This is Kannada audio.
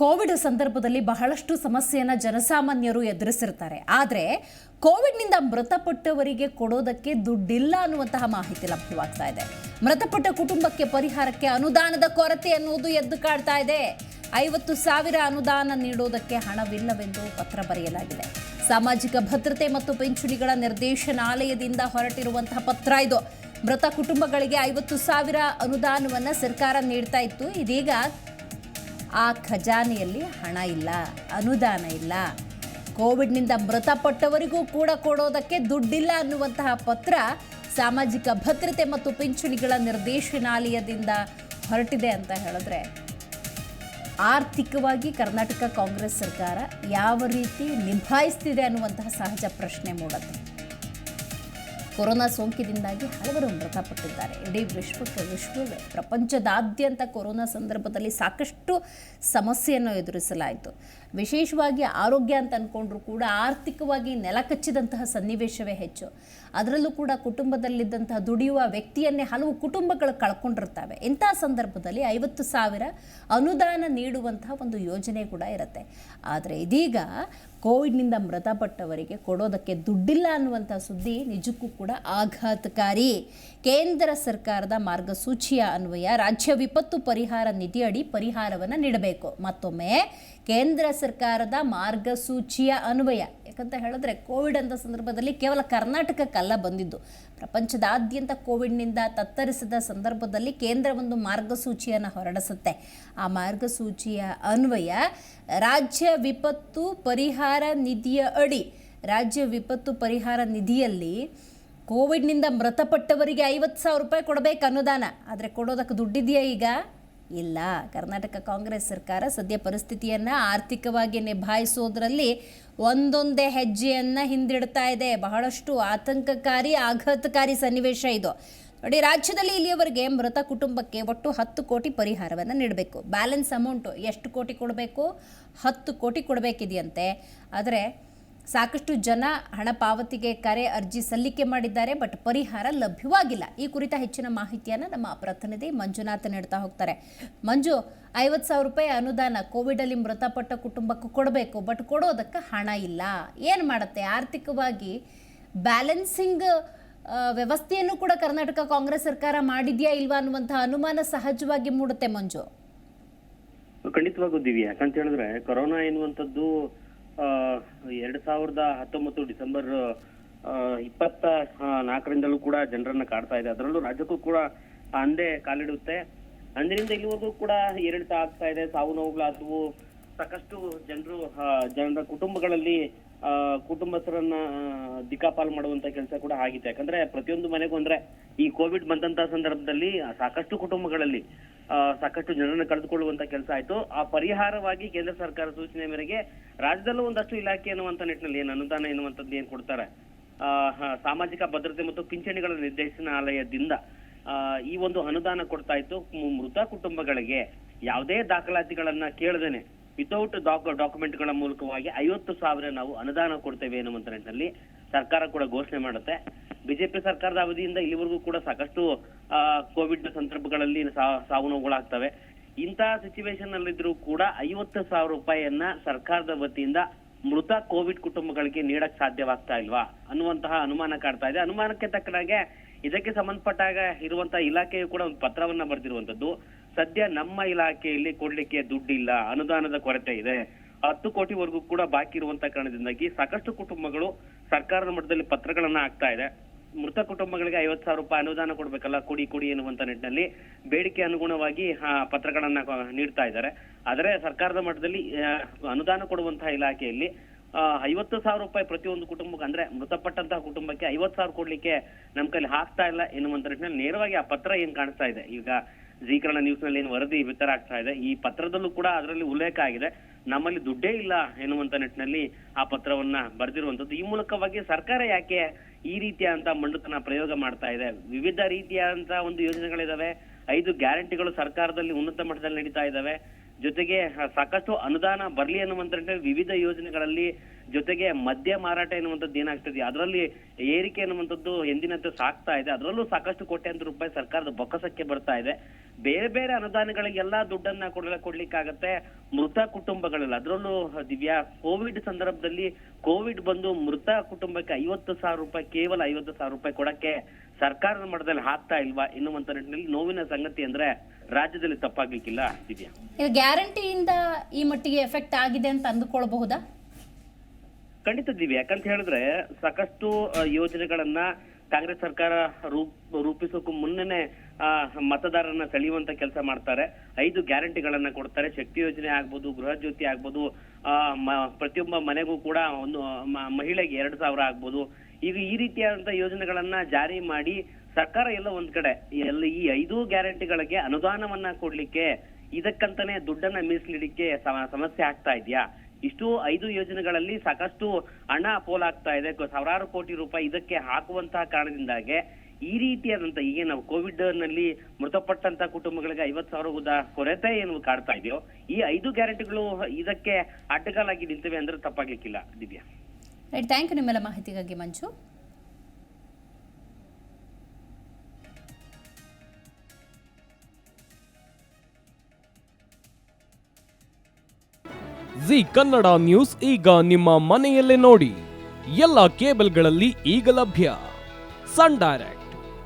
ಕೋವಿಡ್ ಸಂದರ್ಭದಲ್ಲಿ ಬಹಳಷ್ಟು ಸಮಸ್ಯೆಯನ್ನು ಜನಸಾಮಾನ್ಯರು ಎದುರಿಸಿರ್ತಾರೆ. ಆದರೆ ಕೋವಿಡ್ನಿಂದ ಮೃತಪಟ್ಟವರಿಗೆ ಕೊಡೋದಕ್ಕೆ ದುಡ್ಡಿಲ್ಲ ಅನ್ನುವಂತಹ ಮಾಹಿತಿ ಲಭ್ಯವಾಗ್ತಾ ಇದೆ. ಮೃತಪಟ್ಟ ಕುಟುಂಬಕ್ಕೆ ಪರಿಹಾರಕ್ಕೆ ಅನುದಾನದ ಕೊರತೆ ಅನ್ನುವುದು ಎದ್ದು ಕಾಡ್ತಾ ಇದೆ. ಐವತ್ತು ಸಾವಿರ ಅನುದಾನ ನೀಡೋದಕ್ಕೆ ಹಣವಿಲ್ಲವೆಂದು ಪತ್ರ ಬರೆಯಲಾಗಿದೆ. ಸಾಮಾಜಿಕ ಭದ್ರತೆ ಮತ್ತು ಪಿಂಚಣಿಗಳ ನಿರ್ದೇಶನಾಲಯದಿಂದ ಹೊರಟಿರುವಂತಹ ಪತ್ರ ಇದು. ಮೃತ ಕುಟುಂಬಗಳಿಗೆ ಐವತ್ತು ಸಾವಿರ ಅನುದಾನವನ್ನು ಸರ್ಕಾರ ನೀಡ್ತಾ ಇತ್ತು. ಇದೀಗ ಆ ಖಜಾನೆಯಲ್ಲಿ ಹಣ ಇಲ್ಲ, ಅನುದಾನ ಇಲ್ಲ. ಕೋವಿಡ್ನಿಂದ ಮೃತಪಟ್ಟವರಿಗೂ ಕೂಡ ಕೊಡೋದಕ್ಕೆ ದುಡ್ಡಿಲ್ಲ ಅನ್ನುವಂತಹ ಪತ್ರ ಸಾಮಾಜಿಕ ಭದ್ರತೆ ಮತ್ತು ಪಿಂಚಣಿಗಳ ನಿರ್ದೇಶನಾಲಯದಿಂದ ಹೊರಟಿದೆ ಅಂತ ಹೇಳಿದ್ರೆ, ಆರ್ಥಿಕವಾಗಿ ಕರ್ನಾಟಕ ಕಾಂಗ್ರೆಸ್ ಸರ್ಕಾರ ಯಾವ ರೀತಿ ನಿಭಾಯಿಸ್ತಿದೆ ಅನ್ನುವಂತಹ ಸಹಜ ಪ್ರಶ್ನೆ ಮೂಡುತ್ತೆ. ಕೊರೋನಾ ಸೋಂಕಿನಿಂದಾಗಿ ಹಲವರು ಮೃತಪಟ್ಟಿದ್ದಾರೆ. ಇಡೀ ವಿಶ್ವಕ್ಕೆ ವಿಶ್ವವೇ ಪ್ರಪಂಚದಾದ್ಯಂತ ಕೊರೋನಾ ಸಂದರ್ಭದಲ್ಲಿ ಸಾಕಷ್ಟು ಸಮಸ್ಯೆಯನ್ನು ಎದುರಿಸಲಾಯಿತು. ವಿಶೇಷವಾಗಿ ಆರೋಗ್ಯ ಅಂತ ಅಂದ್ಕೊಂಡ್ರೂ ಕೂಡ ಆರ್ಥಿಕವಾಗಿ ನೆಲಕಚ್ಚಿದಂತಹ ಸನ್ನಿವೇಶವೇ ಹೆಚ್ಚು. ಅದರಲ್ಲೂ ಕೂಡ ಕುಟುಂಬದಲ್ಲಿದ್ದಂತಹ ದುಡಿಯುವ ವ್ಯಕ್ತಿಯನ್ನೇ ಹಲವು ಕುಟುಂಬಗಳು ಕಳ್ಕೊಂಡಿರ್ತವೆ. ಇಂಥ ಸಂದರ್ಭದಲ್ಲಿ ಐವತ್ತು ಸಾವಿರ ಅನುದಾನ ನೀಡುವಂತಹ ಒಂದು ಯೋಜನೆ ಕೂಡ ಇರುತ್ತೆ. ಆದರೆ ಇದೀಗ ಕೋವಿಡ್ನಿಂದ ಮೃತಪಟ್ಟವರಿಗೆ ಕೊಡೋದಕ್ಕೆ ದುಡ್ಡಿಲ್ಲ ಅನ್ನುವಂಥ ಸುದ್ದಿ ನಿಜಕ್ಕೂ ಕೂಡ ಆಘಾತಕಾರಿ. ಕೇಂದ್ರ ಸರ್ಕಾರದ ಮಾರ್ಗಸೂಚಿಯ ಅನ್ವಯ ರಾಜ್ಯ ವಿಪತ್ತು ಪರಿಹಾರ ನಿಧಿಯಡಿ ಪರಿಹಾರವನ್ನು ನೀಡಬೇಕು. ಮತ್ತೊಮ್ಮೆ ಕೇಂದ್ರ ಸರ್ಕಾರದ ಮಾರ್ಗಸೂಚಿಯ ಅನ್ವಯ ಯಾಕಂತ ಹೇಳಿದ್ರೆ ಕೋವಿಡ್ ಅಂತ ಸಂದರ್ಭದಲ್ಲಿ ಕೇವಲ ಕರ್ನಾಟಕಕ್ಕಲ್ಲ ಬಂದಿದ್ದು. ಪ್ರಪಂಚದಾದ್ಯಂತ ಕೋವಿಡ್ನಿಂದ ತತ್ತರಿಸಿದ ಸಂದರ್ಭದಲ್ಲಿ ಕೇಂದ್ರ ಒಂದು ಮಾರ್ಗಸೂಚಿಯನ್ನು ಹೊರಡಿಸುತ್ತೆ. ಆ ಮಾರ್ಗಸೂಚಿಯ ಅನ್ವಯ ರಾಜ್ಯ ವಿಪತ್ತು ಪರಿಹಾರ ನಿಧಿಯ ಅಡಿ, ರಾಜ್ಯ ವಿಪತ್ತು ಪರಿಹಾರ ನಿಧಿಯಲ್ಲಿ ಕೋವಿಡ್ನಿಂದ ಮೃತಪಟ್ಟವರಿಗೆ ಐವತ್ತು ಸಾವಿರ ರೂಪಾಯಿ ಕೊಡಬೇಕು ಅನುದಾನ ಆದರೆ ಕೊಡೋದಕ್ಕೆ ದುಡ್ಡಿದೆಯಾ ಈಗ? ಇಲ್ಲ. ಕರ್ನಾಟಕ ಕಾಂಗ್ರೆಸ್ ಸರ್ಕಾರ ಸದ್ಯ ಪರಿಸ್ಥಿತಿಯನ್ನು ಆರ್ಥಿಕವಾಗಿ ನಿಭಾಯಿಸೋದ್ರಲ್ಲಿ ಒಂದೊಂದೇ ಹೆಜ್ಜೆಯನ್ನು ಹಿಂದಿಡ್ತಾ ಇದೆ. ಬಹಳಷ್ಟು ಆತಂಕಕಾರಿ, ಆಘಾತಕಾರಿ ಸನ್ನಿವೇಶ ಇದು. ನೋಡಿ, ರಾಜ್ಯದಲ್ಲಿ ಇಲ್ಲಿಯವರೆಗೆ ಮೃತ ಕುಟುಂಬಕ್ಕೆ ಒಟ್ಟು ಹತ್ತು ಕೋಟಿ ಪರಿಹಾರವನ್ನು ನೀಡಬೇಕು. ಬ್ಯಾಲೆನ್ಸ್ ಅಮೌಂಟು ಎಷ್ಟು ಕೋಟಿ ಕೊಡಬೇಕು? ಹತ್ತು ಕೋಟಿ ಕೊಡಬೇಕಿದೆಯಂತೆ. ಆದರೆ ಸಾಕಷ್ಟು ಜನ ಹಣ ಪಾವತಿಗೆ ಕರೆ ಅರ್ಜಿ ಸಲ್ಲಿಕೆ ಮಾಡಿದ್ದಾರೆ, ಬಟ್ ಪರಿಹಾರ ಲಭ್ಯವಾಗಿಲ್ಲ. ಈ ಕುರಿತ ಹೆಚ್ಚಿನ ಮಾಹಿತಿಯನ್ನು ನಮ್ಮ ಪ್ರತಿನಿಧಿ ಮಂಜುನಾಥ್ ನೀಡ್ತಾ ಹೋಗ್ತಾರೆ. ಮಂಜು, ಐವತ್ತು ಸಾವಿರ ರೂಪಾಯಿ ಅನುದಾನ ಕೋವಿಡಲ್ಲಿ ಮೃತಪಟ್ಟ ಕುಟುಂಬಕ್ಕೂ ಕೊಡಬೇಕು, ಬಟ್ ಕೊಡೋದಕ್ಕೆ ಹಣ ಇಲ್ಲ. ಏನು ಮಾಡುತ್ತೆ? ಆರ್ಥಿಕವಾಗಿ ಬ್ಯಾಲೆನ್ಸಿಂಗ್ ವ್ಯವಸ್ಥೆಯನ್ನು ಕೂಡ ಕರ್ನಾಟಕ ಕಾಂಗ್ರೆಸ್ ಸರ್ಕಾರ ಮಾಡಿದ್ಯಾ ಇಲ್ವಾ ಅನ್ನುವಂತಹ ಅನುಮಾನ ಸಹಜವಾಗಿ ಮೂಡುತ್ತೆ ಮಂಜು. ಖಂಡಿತವಾಗೂ ಯಾಕಂತ ಹೇಳಿದ್ರೆ, ಕೊರೋನಾ ಎನ್ನುವಂಥದ್ದು ಎರಡ್ ಸಾವಿರದ ಹತ್ತೊಂಬತ್ತು ಡಿಸೆಂಬರ್ ಇಪ್ಪತ್ತ ನಾಲ್ಕರಿಂದಲೂ ಕೂಡ ಜನರನ್ನ ಕಾಡ್ತಾ ಇದೆ. ಅದರಲ್ಲೂ ರಾಜ್ಯಕ್ಕೂ ಕೂಡ ಅಂದೇ ಕಾಲಿಡುತ್ತೆ. ಅಂದಿನಿಂದ ಇಲ್ಲಿವರೆಗೂ ಕೂಡ ಏರಿಳಿತ ಆಗ್ತಾ ಇದೆ. ಸಾವು ನೋವುಗಳಾದವು. ಸಾಕಷ್ಟು ಜನರು ಜನರ ಕುಟುಂಬಗಳಲ್ಲಿ ಕುಟುಂಬಸ್ಥರನ್ನ ದಿಕ್ಕಾಪಾಲು ಮಾಡುವಂತ ಕೆಲಸ ಕೂಡ ಆಗಿದೆ ಯಾಕಂದ್ರೆ ಪ್ರತಿಯೊಂದು ಮನೆಗೂ ಅಂದ್ರೆ ಈ ಕೋವಿಡ್ ಬಂದಂತ ಸಂದರ್ಭದಲ್ಲಿ ಸಾಕಷ್ಟು ಕುಟುಂಬಗಳಲ್ಲಿ ಸಾಕಷ್ಟು ಜನರನ್ನು ಕಳೆದುಕೊಳ್ಳುವಂತ ಕೆಲಸ ಆಯ್ತು. ಆ ಪರಿಹಾರವಾಗಿ ಕೇಂದ್ರ ಸರ್ಕಾರ ಸೂಚನೆ ಮೇರೆಗೆ ರಾಜ್ಯದಲ್ಲೂ ಒಂದಷ್ಟು ಇಲಾಖೆ ಅನ್ನುವಂತ ನಿಟ್ಟಿನಲ್ಲಿ ಏನು ಅನುದಾನ ಎನ್ನುವಂಥದ್ದು ಏನ್ ಕೊಡ್ತಾರೆ? ಸಾಮಾಜಿಕ ಭದ್ರತೆ ಮತ್ತು ಪಿಂಚಣಿಗಳ ನಿರ್ದೇಶನಾಲಯದಿಂದ ಈ ಒಂದು ಅನುದಾನ ಕೊಡ್ತಾ ಇತ್ತು ಮೃತ ಕುಟುಂಬಗಳಿಗೆ. ಯಾವುದೇ ದಾಖಲಾತಿಗಳನ್ನ ಕೇಳದೇನೆ. ವಿತೌಟ್ ಡಾಕ್ಯುಮೆಂಟ್ಗಳ ಮೂಲಕವಾಗಿ ಐವತ್ತು ಸಾವಿರ ನಾವು ಅನುದಾನ ಕೊಡ್ತೇವೆ ಎನ್ನುವಂತ ನಿಟ್ಟಿನಲ್ಲಿ ಸರ್ಕಾರ ಕೂಡ ಘೋಷಣೆ ಮಾಡುತ್ತೆ. ಬಿಜೆಪಿ ಸರ್ಕಾರದ ಅವಧಿಯಿಂದ ಇಲ್ಲಿವರೆಗೂ ಕೂಡ ಸಾಕಷ್ಟು ಕೋವಿಡ್ ಸಂದರ್ಭಗಳಲ್ಲಿ ಸಾವು ನೋವುಗಳಾಗ್ತವೆ ಇಂತಹ ಸಿಚುವೇಶನ್ ಅಲ್ಲಿದ್ರು ಕೂಡ ಐವತ್ತು ಸಾವಿರ ರೂಪಾಯಿಯನ್ನ ಸರ್ಕಾರದ ವತಿಯಿಂದ ಮೃತ ಕೋವಿಡ್ ಕುಟುಂಬಗಳಿಗೆ ನೀಡಕ್ ಸಾಧ್ಯವಾಗ್ತಾ ಇಲ್ವಾ? ಅನ್ನುವಂತಹ ಅನುಮಾನ ಕಾಡ್ತಾ ಇದೆ. ಅನುಮಾನಕ್ಕೆ ತಕ್ಕನಾಗೆ ಇದಕ್ಕೆ ಸಂಬಂಧಪಟ್ಟಾಗ ಇರುವಂತಹ ಇಲಾಖೆಯು ಕೂಡ ಒಂದು ಪತ್ರವನ್ನ ಬರೆದಿರುವಂತದ್ದು ಸದ್ಯ ನಮ್ಮ ಇಲಾಖೆಯಲ್ಲಿ ಕೊಡ್ಲಿಕ್ಕೆ ದುಡ್ಡಿಲ್ಲ, ಅನುದಾನದ ಕೊರತೆ ಇದೆ. ಹತ್ತು ಕೋಟಿವರೆಗೂ ಕೂಡ ಬಾಕಿ ಇರುವಂತ ಕಾರಣದಿಂದಾಗಿ ಸಾಕಷ್ಟು ಕುಟುಂಬಗಳು ಸರ್ಕಾರದ ಮಟ್ಟದಲ್ಲಿ ಪತ್ರಗಳನ್ನ ಹಾಕ್ತಾ ಇದೆ. ಮೃತ ಕುಟುಂಬಗಳಿಗೆ ಐವತ್ತು ಸಾವಿರ ರೂಪಾಯಿ ಅನುದಾನ ಕೊಡ್ಬೇಕಲ್ಲ, ಕೊಡಿ ಕೊಡಿ ಎನ್ನುವಂತ ನಿಟ್ಟಿನಲ್ಲಿ ಬೇಡಿಕೆ ಅನುಗುಣವಾಗಿ ಪತ್ರಗಳನ್ನ ನೀಡ್ತಾ ಇದ್ದಾರೆ. ಆದರೆ ಸರ್ಕಾರದ ಮಟ್ಟದಲ್ಲಿ ಅನುದಾನ ಕೊಡುವಂತಹ ಇಲಾಖೆಯಲ್ಲಿ ಐವತ್ತು ಸಾವಿರ ರೂಪಾಯಿ ಪ್ರತಿಯೊಂದು ಕುಟುಂಬಕ್ಕೆ, ಅಂದ್ರೆ ಮೃತಪಟ್ಟಂತಹ ಕುಟುಂಬಕ್ಕೆ ಐವತ್ತು ಸಾವಿರ ಕೊಡ್ಲಿಕ್ಕೆ ನಮ್ ಕೈಲಿ ಹಾಕ್ತಾ ಇಲ್ಲ ಎನ್ನುವಂತ ನಿಟ್ಟಿನಲ್ಲಿ ನೇರವಾಗಿ ಆ ಪತ್ರ ಏನ್ ಕಾಣಿಸ್ತಾ ಇದೆ. ಈಗ ಜೀಕರಣ ನ್ಯೂಸ್ನಲ್ಲಿ ಏನು ವರದಿ ವಿತರ ಆಗ್ತಾ ಇದೆ. ಈ ಪತ್ರದಲ್ಲೂ ಕೂಡ ಅದರಲ್ಲಿ ಉಲ್ಲೇಖ ಆಗಿದೆ. ನಮ್ಮಲ್ಲಿ ದುಡ್ಡೇ ಇಲ್ಲ ಎನ್ನುವಂತ ನಿಟ್ಟಿನಲ್ಲಿ ಆ ಪತ್ರವನ್ನ ಬರೆದಿರುವಂತದ್ದು ಈ ಮೂಲಕವಾಗಿ ಸರ್ಕಾರ ಯಾಕೆ ಈ ರೀತಿಯಾದಂತ ಮಂಡುತನ ಪ್ರಯೋಗ ಮಾಡ್ತಾ ಇದೆ? ವಿವಿಧ ರೀತಿಯಾದಂತ ಒಂದು ಯೋಜನೆಗಳಿದಾವೆ. ಐದು ಗ್ಯಾರಂಟಿಗಳು ಸರ್ಕಾರದಲ್ಲಿ ಉನ್ನತ ಮಟ್ಟದಲ್ಲಿ ನಡೀತಾ ಇದಾವೆ. ಜೊತೆಗೆ ಸಾಕಷ್ಟು ಅನುದಾನ ಬರಲಿ ಅನ್ನುವಂತ ವಿವಿಧ ಯೋಜನೆಗಳಲ್ಲಿ ಜೊತೆಗೆ ಮದ್ಯ ಮಾರಾಟ ಎನ್ನುವಂಥದ್ದು ಏನಾಗ್ತದೆ? ಅದರಲ್ಲಿ ಏರಿಕೆ ಎನ್ನುವಂಥದ್ದು ಎಂದಿನಂತೆ ಸಾಕ್ತಾ ಇದೆ. ಅದರಲ್ಲೂ ಸಾಕಷ್ಟು ಕೋಟ್ಯಾಂತರ ರೂಪಾಯಿ ಸರ್ಕಾರದ ಬೊಕ್ಕಸಕ್ಕೆ ಬರ್ತಾ ಇದೆ. ಬೇರೆ ಬೇರೆ ಅನುದಾನಗಳಿಗೆಲ್ಲ ದುಡ್ಡನ್ನ ಕೊಡಲ ಕೊಡ್ಲಿಕ್ಕಾಗತ್ತೆ. ಮೃತ ಕುಟುಂಬಗಳಲ್ಲ ಅದರಲ್ಲೂ ದಿವ್ಯಾ ಕೋವಿಡ್ ಸಂದರ್ಭದಲ್ಲಿ ಕೋವಿಡ್ ಬಂದು ಮೃತ ಕುಟುಂಬಕ್ಕೆ ಐವತ್ತು ಸಾವಿರ ರೂಪಾಯಿ ಕೇವಲ ಐವತ್ತು ಸಾವಿರ ರೂಪಾಯಿ ಕೊಡಕ್ಕೆ ಸರ್ಕಾರದ ಮಟ್ಟದಲ್ಲಿ ಹಾಕ್ತಾ ಇಲ್ವಾ ಎನ್ನುವಂತ ನಿಟ್ಟಿನಲ್ಲಿ ನೋವಿನ ಸಂಗತಿ ಅಂದ್ರೆ ರಾಜ್ಯದಲ್ಲಿ ತಪ್ಪಾಗ್ಲಿಕ್ಕಿಲ್ಲ ದಿವ್ಯಾ. ಇದು ಗ್ಯಾರಂಟಿಯಿಂದ ಈ ಮಟ್ಟಿಗೆ ಎಫೆಕ್ಟ್ ಆಗಿದೆ ಅಂತ ಅಂದುಕೊಳ್ಬಹುದಾ? ಖಂಡಿತ ದಿವ್ಯ ಯಾಕಂತ ಹೇಳಿದ್ರೆ ಸಾಕಷ್ಟು ಯೋಜನೆಗಳನ್ನ ಕಾಂಗ್ರೆಸ್ ಸರ್ಕಾರ ರೂಪ್ ರೂಪಿಸೋಕು ಮುನ್ನನೆ ಮತದಾರರನ್ನ ಸೆಳೆಯುವಂತ ಕೆಲಸ ಮಾಡ್ತಾರೆ. ಐದು ಗ್ಯಾರಂಟಿಗಳನ್ನ ಕೊಡ್ತಾರೆ. ಶಕ್ತಿ ಯೋಜನೆ ಆಗ್ಬೋದು, ಗೃಹ ಜ್ಯೋತಿ ಆಗ್ಬೋದು ಪ್ರತಿಯೊಬ್ಬ ಮನೆಗೂ ಕೂಡ ಒಂದು ಮಹಿಳೆಗೆ ಎರಡು ಸಾವಿರ ಆಗ್ಬೋದು. ಈಗ ಈ ರೀತಿಯಾದಂತ ಯೋಜನೆಗಳನ್ನ ಜಾರಿ ಮಾಡಿ ಸರ್ಕಾರ ಎಲ್ಲ ಒಂದ್ ಕಡೆ ಎಲ್ಲ ಈ ಐದು ಗ್ಯಾರಂಟಿಗಳಿಗೆ ಅನುದಾನವನ್ನ ಕೊಡ್ಲಿಕ್ಕೆ ಇದಕ್ಕಂತಾನೆ ದುಡ್ಡನ್ನ ಮೀಸಲಿಡಿಕ್ಕೆ ಸಮ- ಸಮಸ್ಯೆ ಆಗ್ತಾ ಇದೆಯಾ? ಇಷ್ಟು ಐದು ಯೋಜನೆಗಳಲ್ಲಿ ಸಾಕಷ್ಟು ಹಣ ಪೋಲಾಗ್ತಾ ಇದೆ. ಸಾವಿರಾರು ಕೋಟಿ ರೂಪಾಯಿ ಇದಕ್ಕೆ ಹಾಕುವಂತಹ ಕಾರಣದಿಂದಾಗೆ ಈ ರೀತಿಯಾದಂತ ಈಗ ನಾವು ಕೋವಿಡ್ನಲ್ಲಿ ಮೃತಪಟ್ಟಂತ ಕುಟುಂಬಗಳಿಗೆ ಐವತ್ ಸಾವಿರ ಉದ ಕೊರತೆ ಏನು ಕಾಡ್ತಾ ಇದೆಯೋ ಈ ಐದು ಗ್ಯಾರಂಟಿಗಳು ಇದಕ್ಕೆ ಅಡ್ಡಗಾಲಾಗಿ ನಿಂತಿವೆ ಅಂದ್ರೆ ತಪ್ಪಾಗ್ಲಿಕ್ಕಿಲ್ಲ ದಿವ್ಯಾ. ರೈಟ್ ಥ್ಯಾಂಕ್ ಯು ನಿಮ್ಮೆಲ್ಲ ಮಾಹಿತಿಗಾಗಿ ಮಂಜು. ಜಿ ಕನ್ನಡ ನ್ಯೂಸ್ ಈಗ ನಿಮ್ಮ ಮನೆಯಲ್ಲೇ ನೋಡಿ ಎಲ್ಲ ಕೇಬಲ್ಗಳಲ್ಲಿ ಈಗ ಲಭ್ಯ. Sun direct.